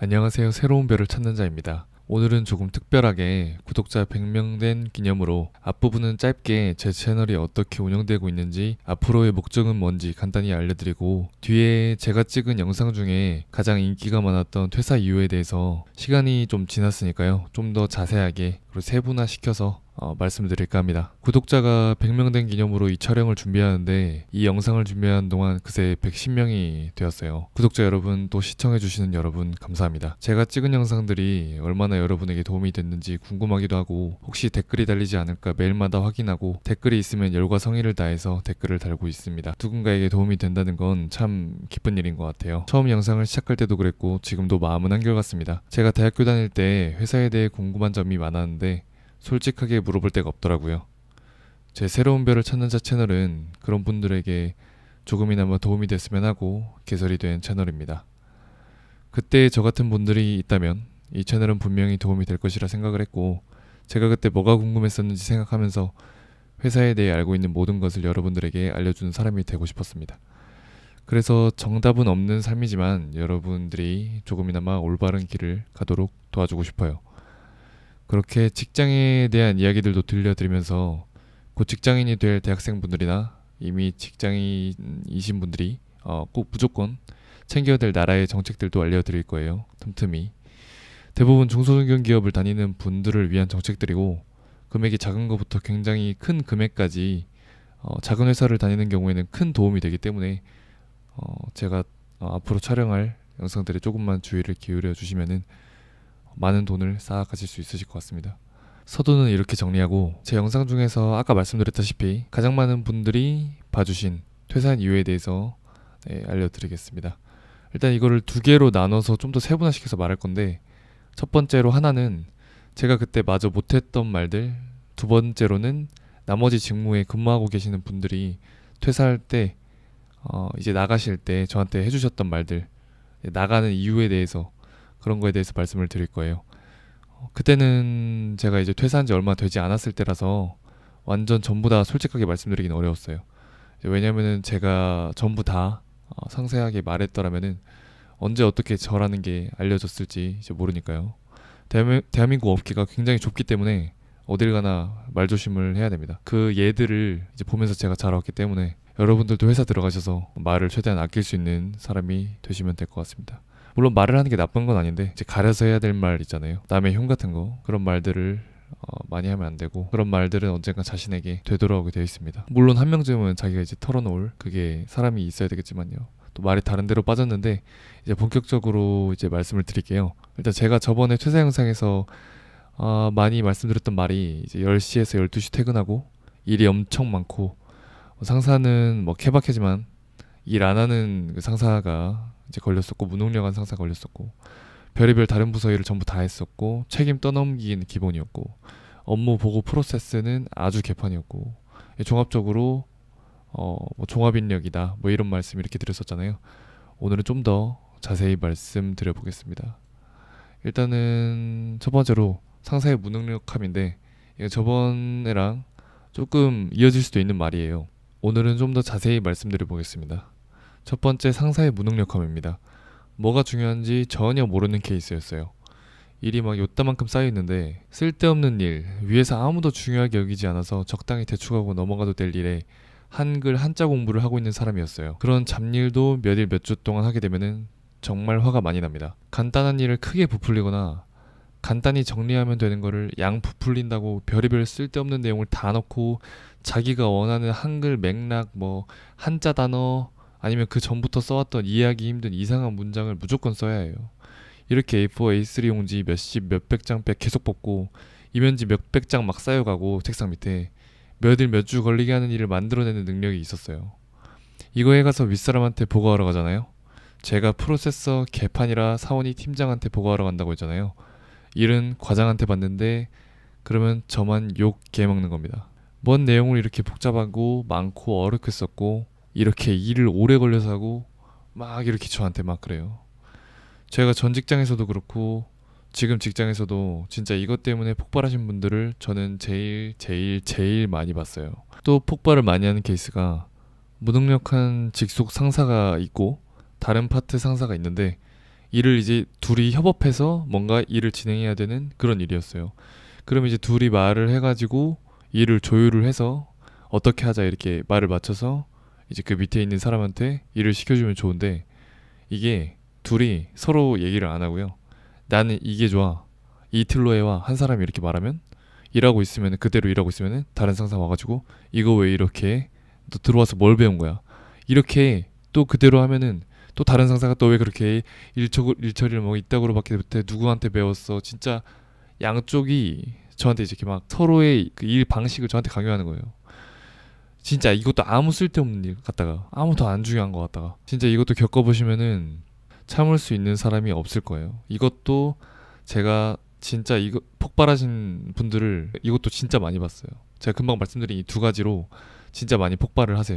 안녕하세요. 새로운 별을 찾는 자입니다. 오늘은 조금 특별하게 구독자 100명 된 기념으로 앞부분은 짧게 제 채널이 어떻게 운영되고 있는지 앞으로의 목적은 뭔지 간단히 알려드리고 뒤에 제가 찍은 영상 중에 가장 인기가 많았던 퇴사 이유에 대해서 시간이 좀 지났으니까요. 좀 더 자세하게 그리고 세분화 시켜서 어, 말씀드릴까 합니다. 구독자가 100명 된 기념으로 이 촬영을 준비하는데 이 영상을 준비하는 동안 그새 110명이 되었어요. 구독자 여러분 또 시청해주시는 여러분 감사합니다. 제가 찍은 영상들이 얼마나 여러분에게 도움이 됐는지 궁금하기도 하고 혹시 댓글이 달리지 않을까 매일마다 확인하고 댓글이 있으면 열과 성의를 다해서 댓글을 달고 있습니다. 누군가에게 도움이 된다는 건 참 기쁜 일인 것 같아요. 처음 영상을 시작할 때도 그랬고 지금도 마음은 한결같습니다. 제가 대학교 다닐 때 회사에 대해 궁금한 점이 많았는데 솔직하게 물어볼 데가 없더라고요. 제 새로운 별을 찾는 자 채널은 그런 분들에게 조금이나마 도움이 됐으면 하고 개설이 된 채널입니다. 그때 저 같은 분들이 있다면 이 채널은 분명히 도움이 될 것이라 생각을 했고 제가 그때 뭐가 궁금했었는지 생각하면서 회사에 대해 알고 있는 모든 것을 여러분들에게 알려주는 사람이 되고 싶었습니다. 그래서 정답은 없는 삶이지만 여러분들이 조금이나마 올바른 길을 가도록 도와주고 싶어요. 그렇게 직장에 대한 이야기들도 들려드리면서 곧 직장인이 될 대학생분들이나 이미 직장인이신 분들이 어, 꼭 무조건 챙겨야 될 나라의 정책들도 알려드릴 거예요. 틈틈이. 대부분 중소기업 기업을 다니는 분들을 위한 정책들이고 금액이 작은 것부터 굉장히 큰 금액까지 어, 작은 회사를 다니는 경우에는 큰 도움이 되기 때문에 어, 제가 어, 앞으로 촬영할 영상들에 조금만 주의를 기울여 주시면은 많은 돈을 쌓아 가실 수 있으실 것 같습니다. 서두는 이렇게 정리하고 제 영상 중에서 아까 말씀드렸다시피 가장 많은 분들이 봐주신 퇴사한 이유에 대해서 네, 알려드리겠습니다. 일단 이거를 두 개로 나눠서 좀 더 세분화시켜서 말할 건데 첫 번째로 하나는 제가 그때 마저 못했던 말들 두 번째로는 나머지 직무에 근무하고 계시는 분들이 퇴사할 때 어, 이제 나가실 때 저한테 해주셨던 말들 나가는 이유에 대해서 그런 거에 대해서 말씀을 드릴 거예요. 어, 그때는 제가 이제 퇴사한 지 얼마 되지 않았을 때라서 완전 전부 다 솔직하게 말씀드리긴 어려웠어요. 왜냐면은 제가 전부 다 어, 상세하게 말했더라면은 언제 어떻게 저라는 게 알려졌을지 이제 모르니까요. 대한민, 대한민국 업계가 굉장히 좁기 때문에 어딜 가나 말조심을 해야 됩니다. 그 예들을 이제 보면서 제가 자라왔기 때문에 여러분들도 회사 들어가셔서 말을 최대한 아낄 수 있는 사람이 되시면 될 것 같습니다. 물론 말을 하는 게 나쁜 건 아닌데 이제 가려서 해야 될 말 있잖아요. 남의 흉 같은 거 그런 말들을 어, 많이 하면 안 되고 그런 말들은 언젠가 자신에게 되돌아오게 되어 있습니다. 물론 한 명쯤은 자기가 이제 털어놓을 그게 사람이 있어야 되겠지만요. 또 말이 다른 데로 빠졌는데 이제 본격적으로 이제 말씀을 드릴게요. 일단 제가 저번에 퇴사 영상에서 어, 많이 말씀드렸던 말이 이제 10시에서 12시 퇴근하고 일이 엄청 많고 어, 상사는 뭐 케바케지만 일 안 하는 그 상사가 이제 걸렸었고 무능력한 상사 가 걸렸었고 별의별 다른 부서 일을 전부 다 했었고 책임 떠넘기는 기본이었고 업무 보고 프로세스는 아주 개판이었고 예, 종합적으로 어 뭐 종합인력이다 뭐 이런 말씀 이렇게 드렸었잖아요. 오늘은 좀 더 자세히 말씀드려 보겠습니다. 일단은 첫 번째로 상사의 무능력함인데 저번에랑 조금 이어질 수도 있는 말이에요. 오늘은 좀 더 자세히 말씀드려 보겠습니다. 첫 번째 상사의 무능력함입니다. 뭐가 중요한지 전혀 모르는 케이스였어요. 일이 막 요따만큼 쌓여 있는데 쓸데없는 일, 위에서 아무도 중요하게 여기지 않아서 적당히 대충하고 넘어가도 될 일에 한글 한자 공부를 하고 있는 사람이었어요. 그런 잡일도 몇 일 몇 주 동안 하게 되면은 정말 화가 많이 납니다. 간단한 일을 크게 부풀리거나 간단히 정리하면 되는 거를 양 부풀린다고 별의별 쓸데없는 내용을 다 넣고 자기가 원하는 한글 맥락 뭐 한자 단어 아니면 그 전부터 써왔던 이해하기 힘든 이상한 문장을 무조건 써야 해요. 이렇게 A4, A3 용지 몇십 몇백 장백 계속 뽑고 이면지 몇백 장 막 쌓여가고 책상 밑에 몇일 몇 주 걸리게 하는 일을 만들어내는 능력이 있었어요. 이거 해가서 윗사람한테 보고하러 가잖아요. 제가 프로세서 개판이라 사원이 팀장한테 보고하러 간다고 했잖아요. 일은 과장한테 받는데 그러면 저만 욕 개먹는 겁니다. 뭔 내용을 이렇게 복잡하고 많고 어렵게 썼고 이렇게 일을 오래 걸려서 하고 막 이렇게 저한테 막 그래요. 제가 전 직장에서도 그렇고 지금 직장에서도 진짜 이것 때문에 폭발하신 분들을 저는 제일 제일 제일 많이 봤어요. 또 폭발을 많이 하는 케이스가 무능력한 직속 상사가 있고 다른 파트 상사가 있는데 일을 이제 둘이 협업해서 뭔가 일을 진행해야 되는 그런 일이었어요. 그러면 이제 둘이 말을 해가지고 일을 조율을 해서 어떻게 하자 이렇게 말을 맞춰서 이제 그 밑에 있는 사람한테 일을 시켜주면 좋은데 이게 둘이 서로 얘기를 안 하고요. 나는 이게 좋아. 이 틀로 해와 한 사람이 이렇게 말하면 일하고 있으면 그대로 일하고 있으면 다른 상사 와가지고 이거 왜 이렇게 해? 너 들어와서 뭘 배운 거야? 이렇게 또 그대로 하면은 또 다른 상사가 또 왜 그렇게 해? 일처 일처리를 뭐 이따구로 받게 때 누구한테 배웠어? 진짜 양쪽이 저한테 이렇게 막 서로의 그 일 방식을 저한테 강요하는 거예요. 진짜 이것도 아무 쓸데없는 일 같다가 아무도 안 중요한 것 같다가 진짜 이것도 겪어보시면은 참을 수 있는 사람이 없을 거예요. 이것도 제가 진짜 이거 폭발하신 분들을 이것도 진짜 많이 봤어요. 제가 금방 말씀드린 이 두 가지로 진짜 많이 폭발을 하세요.